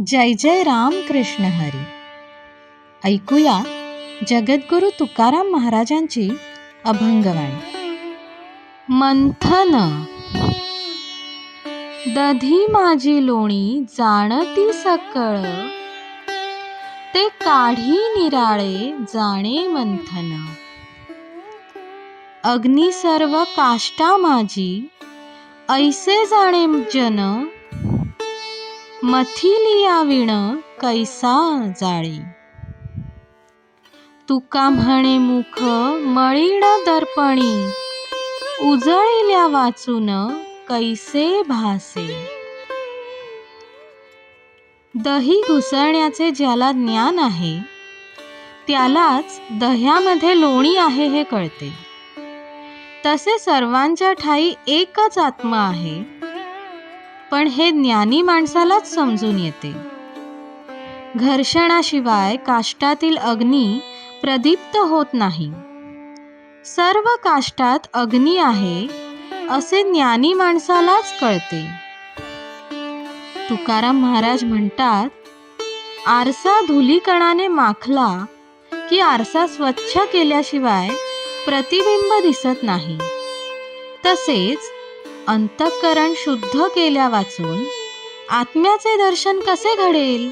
जय जय राम कृष्ण हरी. ऐकूया जगद्गुरु तुकाराम महाराजांची अभंगवाणी. मंथन. दधी माझी लोणी जाणती सकळ. ते काढी निराळे जाणे मंथन. अग्नि सर्व काष्टा माझी ऐसे जाणे जन. मथिलिया विण कैसा जाळी? तुका म्हणे मुख मळीण दर्पणी उजळिल्या वाचून कैसे भासे? दही घुसळण्याचे ज्याला ज्ञान आहे त्यालाच दह्यामध्ये लोणी आहे हे कळते. तसे सर्वांच्या ठाई एकच आत्मा आहे पण हे ज्ञानी माणसालाच समजून येते. घर्षणाशिवाय काष्टातील अग्नी प्रदीप्त होत नाही. सर्व काष्टात अग्नी आहे असे ज्ञानी माणसालाच कळते. तुकाराम महाराज म्हणतात आरसा धुलीकणाने माखला की आरसा स्वच्छ केल्याशिवाय प्रतिबिंब दिसत नाही. तसेच अंतःकरण शुद्ध केल्या वाचून आत्म्याचे दर्शन कसे घडेल?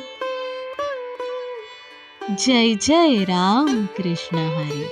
जय जय राम कृष्ण हरी.